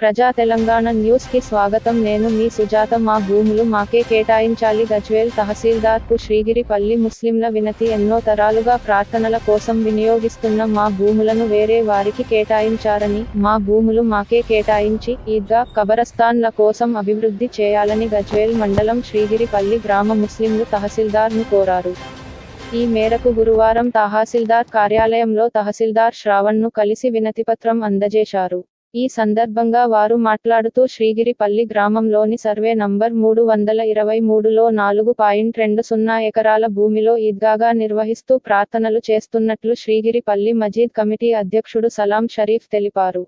ప్రజా తెలంగాణ న్యూస్కి స్వాగతం. నేను మీ సుజాత. మా భూములు మాకే కేటాయించాలి. గజ్వేల్ తహసీల్దార్కు శ్రీగిరిపల్లి ముస్లింల వినతి ఎన్నో తరాలుగా ప్రార్థనల కోసం వినియోగిస్తున్న మా భూములను వేరే వారికి కేటాయించారని మా భూములు మాకే కేటాయించి ఈద్గా కబరస్థాన్ల కోసం అభివృద్ధి చేయాలని గజ్వేల్ మండలం శ్రీగిరిపల్లి గ్రామ ముస్లింలు తహసీల్దార్ను కోరారు. ఈ మేరకు గురువారం తహసీల్దార్ కార్యాలయంలో తహసీల్దార్ శ్రావణ్ను కలిసి వినతిపత్రం అందజేశారు. ఈ సందర్భంగా వారు మాట్లాడుతూ శ్రీగిరిపల్లి గ్రామంలోని సర్వే నంబర్ మూడు వందల ఇరవై మూడులో నాలుగు పాయింట్ రెండు సున్నా ఎకరాల భూమిలో ఈద్గాగా నిర్వహిస్తూ ప్రార్థనలు చేస్తున్నట్లు శ్రీగిరిపల్లి మజీద్ కమిటీ అధ్యక్షుడు సలాం షరీఫ్ తెలిపారు.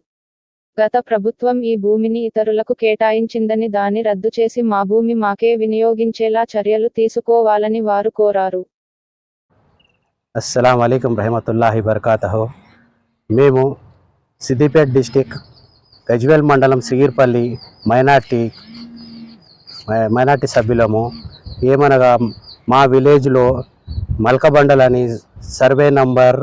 గత ప్రభుత్వం ఈ భూమిని ఇతరులకు కేటాయించిందని దాన్ని రద్దు చేసి మా భూమి మాకే వినియోగించేలా చర్యలు తీసుకోవాలని వారు కోరారు. అస్సలం అయికం రహమతుల్లాహి బర్కాతహో. మేము సిద్దిపేట్ డిస్టిక్ గజ్వేల్ మండలం సిగిరిపల్లి మైనార్టీ మైనార్టీ సభ్యులము. ఏమనగా మా విలేజ్లో మల్కబండల్ అని సర్వే నంబర్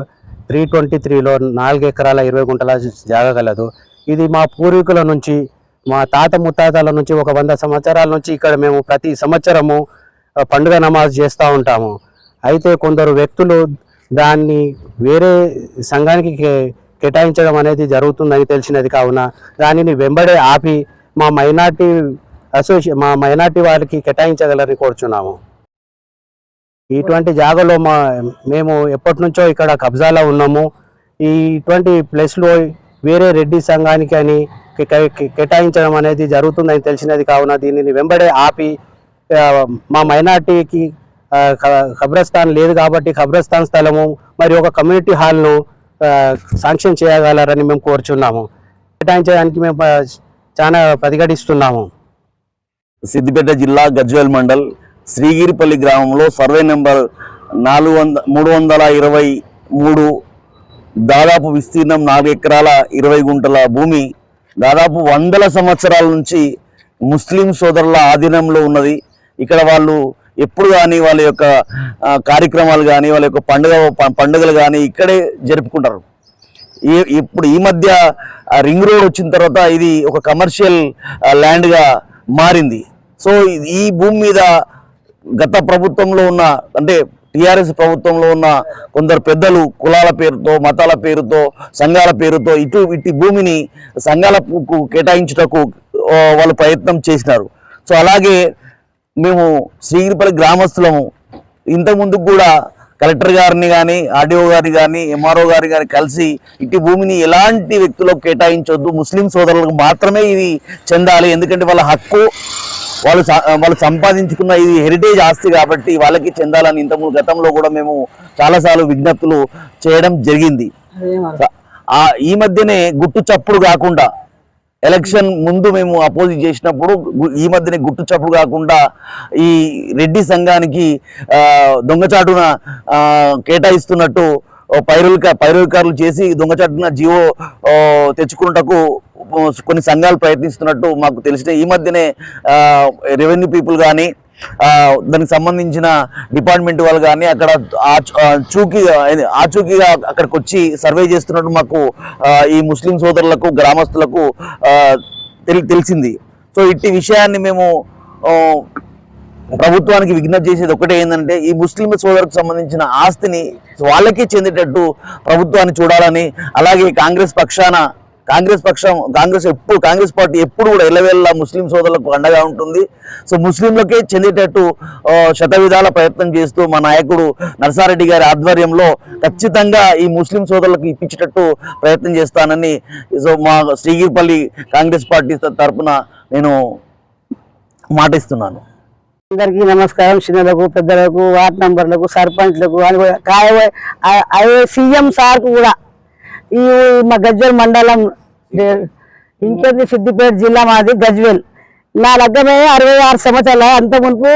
త్రీ ట్వంటీ త్రీలో నాలుగు ఎకరాల ఇరవై గుంటల జాగగలదు. ఇది మా పూర్వీకుల నుంచి మా తాత ముత్తాతల నుంచి ఒక వంద సంవత్సరాల నుంచి ఇక్కడ మేము ప్రతి సంవత్సరము పండుగ నమాజ్ చేస్తూ ఉంటాము. అయితే కొందరు వ్యక్తులు దాన్ని వేరే సంఘానికి కేటాయించడం అనేది జరుగుతుందని తెలిసినది కావున దానిని వెంబడే ఆపి మా మైనార్టీ అసోసియే మా మైనార్టీ వారికి కేటాయించగలని కోరుచున్నాము. ఇటువంటి జాగాలో మా మేము ఎప్పటి నుంచో ఇక్కడ కబ్జాలో ఉన్నాము. ఈ ఇటువంటి ప్లేస్లో వేరే రెడ్డి సంఘానికి అని కేటాయించడం అనేది జరుగుతుందని తెలిసినది కావున దీనిని వెంబడే ఆపి మా మైనార్టీకి ఆ, ఖబ్రస్థాన్ లేదు కాబట్టి ఖబ్రస్థాన్ స్థలము మరి ఒక కమ్యూనిటీ హాల్ను శాంక్షన్ చేయగలరని మేము కోరుచున్నాము. కేటాయించడానికి మేము చాలా ప్రతిఘటిస్తున్నాము సిద్దిపేట జిల్లా గజ్వేల్ మండల్ శ్రీగిరిపల్లి గ్రామంలో సర్వే నెంబర్ నాలుగు వంద మూడు వందల ఇరవై మూడు దాదాపు విస్తీర్ణం నాలుగు ఎకరాల ఇరవై గుంటల భూమి దాదాపు వందల సంవత్సరాల నుంచి ముస్లిం సోదరుల ఆధీనంలో ఉన్నది. ఇక్కడ వాళ్ళు ఎప్పుడు కానీ వాళ్ళ యొక్క కార్యక్రమాలు కానీ వాళ్ళ యొక్క పండుగ పండుగలు కానీ ఇక్కడే జరుపుకుంటారు. ఈ ఇప్పుడు ఈ మధ్య రింగ్ రోడ్ వచ్చిన తర్వాత ఇది ఒక కమర్షియల్ ల్యాండ్గా మారింది. సో ఈ భూమి మీద గత ప్రభుత్వంలో ఉన్న అంటే టీఆర్ఎస్ ప్రభుత్వంలో ఉన్న కొందరు పెద్దలు కులాల పేరుతో మతాల పేరుతో సంఘాల పేరుతో ఇటు ఇటు భూమిని సంఘాలకు కేటాయించుటకు వాళ్ళు ప్రయత్నం చేసినారు. సో అలాగే మేము శ్రీగిరిపల్లి గ్రామస్తులము. ఇంతకుముందు కూడా కలెక్టర్ గారిని కానీ ఆర్డీఓ గారిని కానీ ఎంఆర్ఓ గారిని కానీ కలిసి ఇటు భూమిని ఎలాంటి వ్యక్తులకు కేటాయించొద్దు ముస్లిం సోదరులకు మాత్రమే ఇది చెందాలి. ఎందుకంటే వాళ్ళ హక్కు వాళ్ళు వాళ్ళు సంపాదించుకున్న ఇది హెరిటేజ్ ఆస్తి కాబట్టి వాళ్ళకి చెందాలని ఇంతకుముందు గతంలో కూడా మేము చాలాసార్లు విజ్ఞప్తులు చేయడం జరిగింది. ఈ మధ్యనే గుట్టు చప్పుడు కాకుండా ఎలక్షన్ ముందు మేము అపోజిట్ చేసినప్పుడు ఈ మధ్యనే గుట్టు చప్పుడు కాకుండా ఈ రెడ్డి సంఘానికి దొంగచాటున కేటాయిస్తున్నట్టు పైరుల్ పైరులక పైరుకారులు చేసి దొంగచాటున జీవో తెచ్చుకున్నటకు కొన్ని సంఘాలు ప్రయత్నిస్తున్నట్టు మాకు తెలిసిన ఈ మధ్యనే రెవెన్యూ పీపుల్ కానీ దానికి సంబంధించిన డిపార్ట్మెంట్ వాళ్ళు కానీ అక్కడ ఆ- చూకి ఆచూకీగా అక్కడికి వచ్చి సర్వే చేస్తున్నట్టు మాకు ఈ ముస్లిం సోదరులకు గ్రామస్తులకు తెలి తెలిసింది. సో ఇట్టి విషయాన్ని మేము ప్రభుత్వానికి విజ్ఞప్తి చేసేది ఒకటే ఏంటంటే ఈ ముస్లిం సోదరుకు సంబంధించిన ఆస్తిని వాళ్ళకే చెందేటట్టు ప్రభుత్వాన్ని చూడాలని అలాగే కాంగ్రెస్ పక్షాన కాంగ్రెస్ పక్షం కాంగ్రెస్ ఎప్పుడు కాంగ్రెస్ పార్టీ ఎప్పుడు కూడా ఎల్లవేళ్ళ ముస్లిం సోదరులకు అండగా ఉంటుంది. సో ముస్లింలకే చెందేటట్టు శతవిధాల ప్రయత్నం చేస్తూ మా నాయకుడు నరసారెడ్డి గారి ఆధ్వర్యంలో ఖచ్చితంగా ఈ ముస్లిం సోదరులకు ఇప్పించేటట్టు ప్రయత్నం చేస్తానని సో మా శ్రీగిరిపల్లి కాంగ్రెస్ పార్టీ తరఫున నేను మాటిస్తున్నాను. అందరికీ నమస్కారం. చిన్నలకు పెద్దలకు వార్డ్ నంబర్లకు సర్పంచ్లకు అని కూడా కాయ- అదే సీఎం సార్కు కూడా ఈ మా గజ్వేల్ మండలం దే- ఇంకేంది సిద్దిపేట జిల్లా మాది గజ్వేల్. నా లగ్గమే అరవై ఆరు సంవత్సరాలు. అంత మునుపు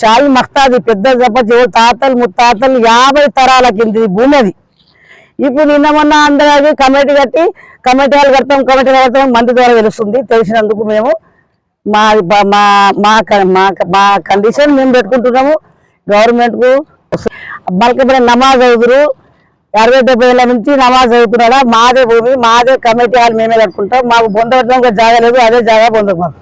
షాయి మస్తాది పెద్ద చెప్పచ్చు తాతలు ముత్తాతలు యాభై తరాల కింది భూమి అది. ఇప్పుడు నిన్న మొన్న అందరూ కమిటీ కట్టి కమిటీ వాళ్ళు కడతాం కమిటీ కడతాం మంది ద్వారా తెలుస్తుంది తెలిసినందుకు మేము మా మా మా క- మా మా కండిషన్ మేము పెట్టుకుంటున్నాము. గవర్నమెంట్కు బలకమైన నమాజ్ అవుతురు అరవై డెబ్బై ఏళ్ళ నుంచి నమాజ్ చదువుతున్నాడా? మాదే భూమి మాదే కమిటీ హాల్ మేమే కట్టుకుంటాం. మాకు పొందడం జాగా లేదు అదే జాగా పొందకు మాకు